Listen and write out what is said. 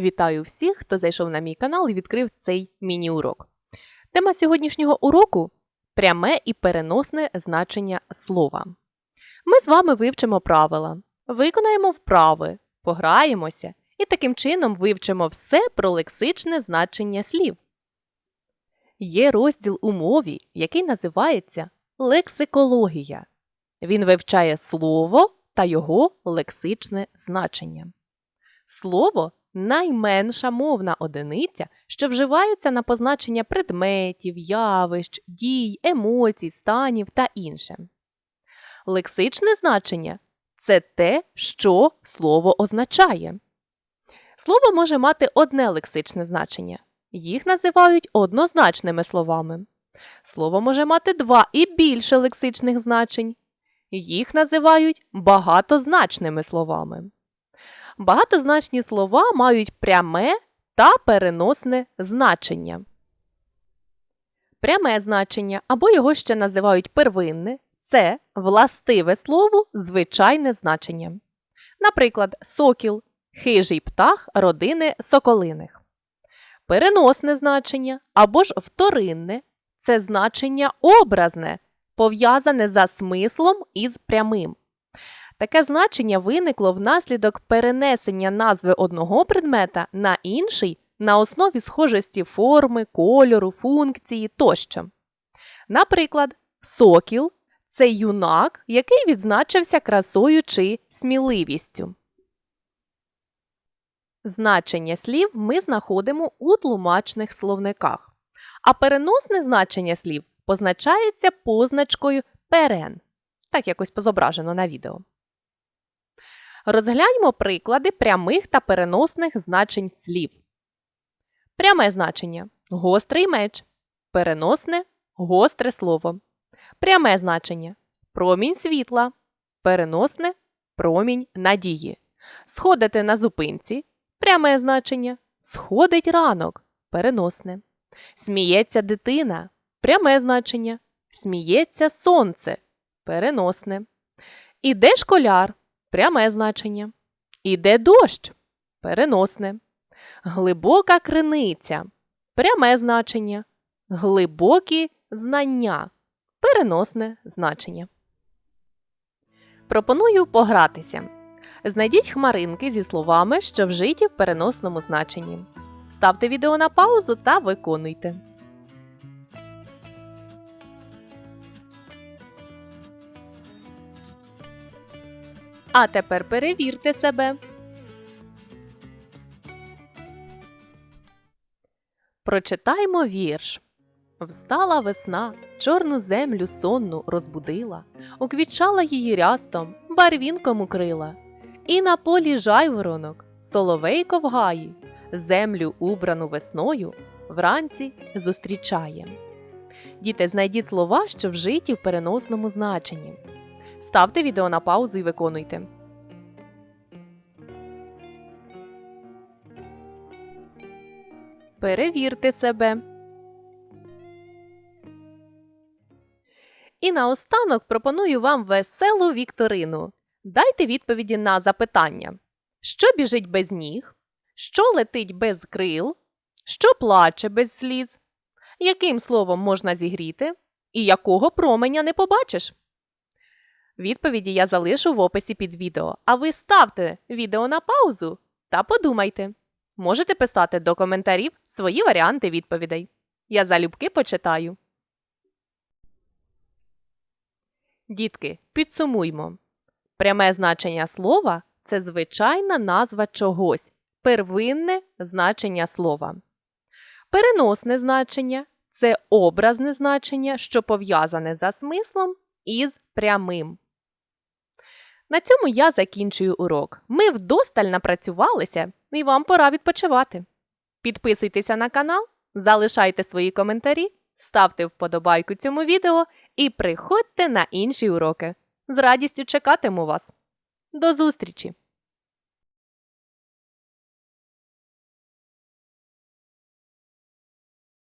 Вітаю всіх, хто зайшов на мій канал і відкрив цей міні-урок. Тема сьогоднішнього уроку пряме і переносне значення слова. Ми з вами вивчимо правила, виконаємо вправи, пограємося і таким чином вивчимо все про лексичне значення слів. Є розділ у мові, який називається лексикологія. Він вивчає слово та його лексичне значення. Слово найменша мовна одиниця, що вживається на позначення предметів, явищ, дій, емоцій, станів та інше. Лексичне значення це те, що слово означає. Слово може мати одне лексичне значення. Їх називають однозначними словами. Слово може мати два і більше лексичних значень. Їх називають багатозначними словами. Багатозначні слова мають пряме та переносне значення. Пряме значення або його ще називають первинне це властиве слово звичайне значення. Наприклад, сокіл хижий птах родини соколиних. Переносне значення або ж вторинне це значення образне, пов'язане за смислом із прямим. Таке значення виникло внаслідок перенесення назви одного предмета на інший на основі схожості форми, кольору, функції тощо. Наприклад, сокіл це юнак, який відзначився красою чи сміливістю. Значення слів ми знаходимо у тлумачних словниках, а переносне значення слів позначається позначкою перен, так якось позображено на відео. Розгляньмо приклади прямих та переносних значень слів. Пряме значення гострий меч. Переносне гостре слово. Пряме значення промінь світла. Переносне промінь надії. Сходити на зупинці. Пряме значення сходить ранок. Переносне. Сміється дитина. Пряме значення сміється сонце. Переносне. Іде школяр. Пряме значення. Іде дощ. Переносне. Глибока криниця. Пряме значення. Глибокі знання. Переносне значення. Пропоную погратися. Знайдіть хмаринки зі словами, що вжиті в переносному значенні. Ставте відео на паузу та виконуйте. А тепер перевірте себе. Прочитаймо вірш. Встала весна, чорну землю сонну розбудила, уквічала її рястом, барвінком укрила. І на полі жайворонок, соловейко в гаї, землю убрану весною вранці зустрічає. Діти, знайдіть слова, що вжиті в переносному значенні. Ставте відео на паузу і виконуйте. Перевірте себе. І наостанок пропоную вам веселу вікторину. Дайте відповіді на запитання: що біжить без ніг, що летить без крил, що плаче без сліз, яким словом можна зігріти, і якого променя не побачиш. Відповіді я залишу в описі під відео, а ви ставте відео на паузу та подумайте. Можете писати до коментарів свої варіанти відповідей. Я залюбки почитаю. Дітки, підсумуймо. Пряме значення слова це звичайна назва чогось, первинне значення слова. Переносне значення це образне значення, що пов'язане за смислом із прямим. На цьому я закінчую урок. Ми вдосталь напрацювалися і вам пора відпочивати. Підписуйтеся на канал, залишайте свої коментарі, ставте вподобайку цьому відео і приходьте на інші уроки. З радістю чекатиму вас. До зустрічі!